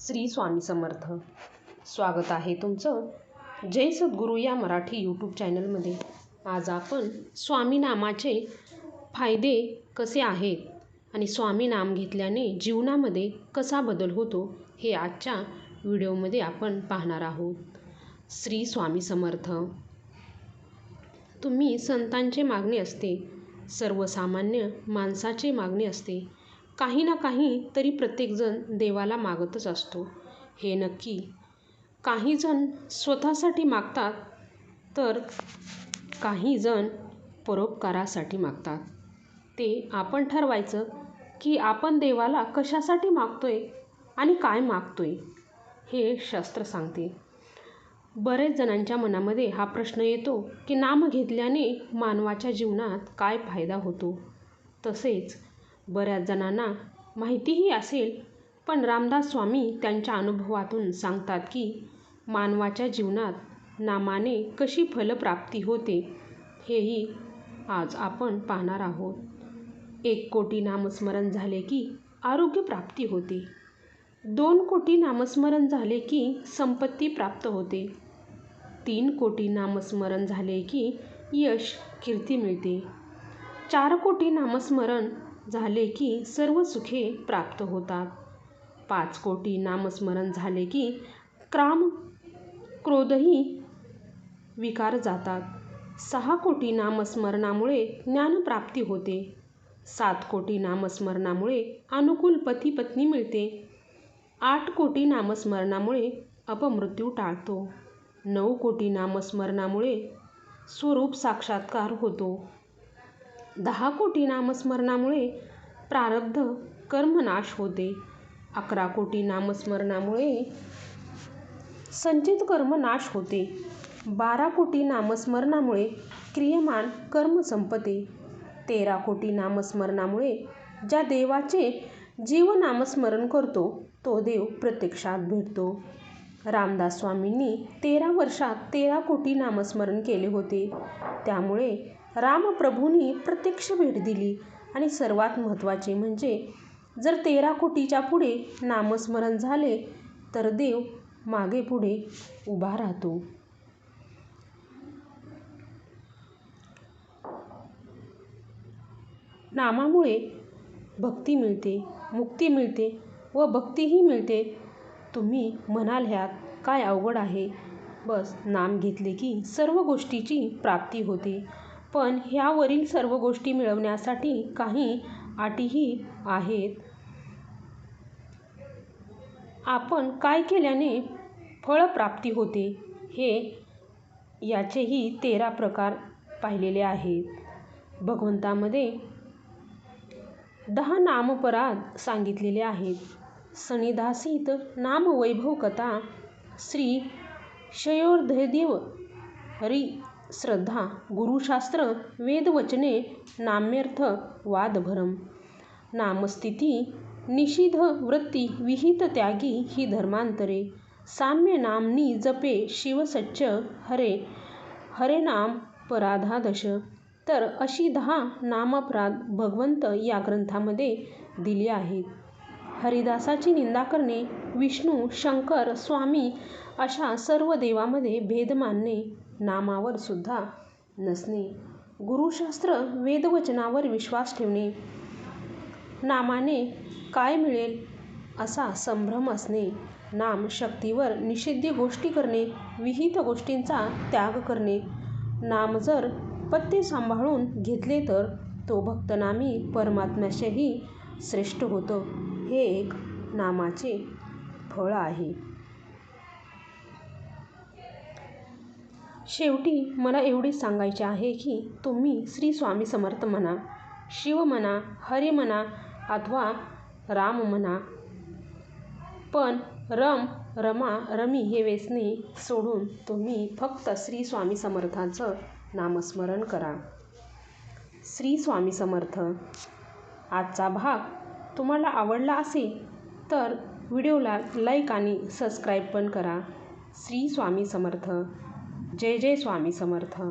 श्री स्वामी समर्थ. स्वागत आहे तुमचं जय सद्गुरू या मराठी यूट्यूब चॅनलमध्ये आज आपण स्वामी नामाचे फायदे कसे आहेत आणि स्वामी नाम घेतल्याने जीवनामध्ये कसा बदल होतो हे आजच्या व्हिडिओमध्ये आपण पाहणार आहोत. श्री स्वामी समर्थ. तुम्ही संतांचे मागणे असते सर्वसामान्य माणसाचे मागणे असते काही ना काही तरी प्रत्येकजण देवाला मागतच असतो. हे नक्की. काही जण स्वतःसाठी मागतात तर काही जण परोपकारासाठी मागतात. ते आपण ठरवायचं की आपण देवाला कशासाठी मागतोय आणि काय मागतोय हे शास्त्र सांगते. बरेच जणांच्या मनामध्ये हा प्रश्न येतो की नाम घेतल्याने मानवाच्या जीवनात काय फायदा होतो? तसेच बऱ्याच जणांना माहितीही असेल पण रामदास स्वामी त्यांच्या अनुभवातून सांगतात की मानवाच्या जीवनात नामाने कशी फलप्राप्ती होते हेही आज आपण पाहणार आहोत. एक कोटी नामस्मरण झाले की आरोग्य प्राप्ती होते. दोन कोटी नामस्मरण झाले की संपत्ती प्राप्त होते. तीन कोटी नामस्मरण झाले की यश कीर्ती मिळते. चार कोटी नामस्मरण झाले की सर्व सुखे प्राप्त होतात. पाच कोटी नामस्मरण झाले की क्राम क्रोधही विकार जातात. सहा कोटी नामस्मरणामुळे ज्ञानप्राप्ती होते. सात कोटी नामस्मरणामुळे अनुकूल पती पत्नी मिळते. आठ कोटी नामस्मरणामुळे अपमृत्यू टाळतो. नऊ कोटी नामस्मरणामुळे स्वरूप साक्षात्कार होतो. दहा कोटी नामस्मरणामुळे प्रारब्ध कर्मनाश होते. अकरा कोटी नामस्मरणामुळे संचित कर्म नाश होते. बारा कोटी नामस्मरणामुळे क्रियमान कर्म संपते. तेरा कोटी नामस्मरणामुळे ज्या देवाचे जीव नामस्मरण करतो तो देव प्रत्यक्षात भेटतो. रामदास स्वामींनी तेरा वर्षात तेरा कोटी नामस्मरण केले होते. त्यामुळे रामप्रभूंनी प्रत्यक्ष भेट दिली आणि सर्वात महत्त्वाचे म्हणजे जर तेरा कोटीच्या पुढे नामस्मरण झाले तर देव मागे पुढे उभा राहतो. नामामुळे भक्ती मिळते मुक्ती मिळते व भक्तीही मिळते. तुम्ही म्हणाल ह्यात काय अवघड आहे? बस नाम घेतले की सर्व गोष्टीची प्राप्ती होते. पण ह्यावरील सर्व गोष्टी मिळवण्यासाठी काही अटीही आहेत. आपण काय केल्याने फळप्राप्ती होते हे याचेही तेरा प्रकार पाहिलेले आहेत. भगवंतामध्ये दहा नामपराध सांगितलेले आहेत. सनिधासित नामवैभव कथा श्री शयोर्धदेव हरी श्रद्धा गुरुशास्त्र वेदवचने नाम्यर्थ वादभरम। नामस्थिती निषिध वृत्ती विहित त्यागी ही धर्मांतरे। साम्य नामनी जपे शिवसच्च हरे हरे नाम पराधादश। तर अशी दहा नामपराध भगवंत या ग्रंथामध्ये दिली आहेत. हरिदासाची निंदा करणे विष्णू शंकर स्वामी अशा सर्व देवामध्ये भेद मानणे नामावर सुद्धा नसणे. गुरुशास्त्र वेदवचनावर विश्वास ठेवणे. नामाने काय मिळेल असा संभ्रम असणे. नाम शक्तीवर निषिद्ध गोष्टी करणे विहित गोष्टींचा त्याग करणे. नाम जर पत्ते सांभाळून घेतले तर तो भक्तनामी परमात्म्याशीही श्रेष्ठ होतो. हे एक नामाचे फळ आहे. शेवटी मला एवढेच सांगायचे आहे की तुम्ही श्री स्वामी समर्थ म्हणा शिव म्हणा हरी म्हणा अथवा राम म्हणा. पण रम रमा रमी हे व्यसने सोडून तुम्ही फक्त श्री स्वामी समर्थांचं नामस्मरण करा. श्री स्वामी समर्थ आजचा भाग तुम्हाला आवडला असेल तर व्हिडिओला लाईक आणि सबस्क्राईब पण करा. श्री स्वामी समर्थ. जय जय स्वामी समर्थ.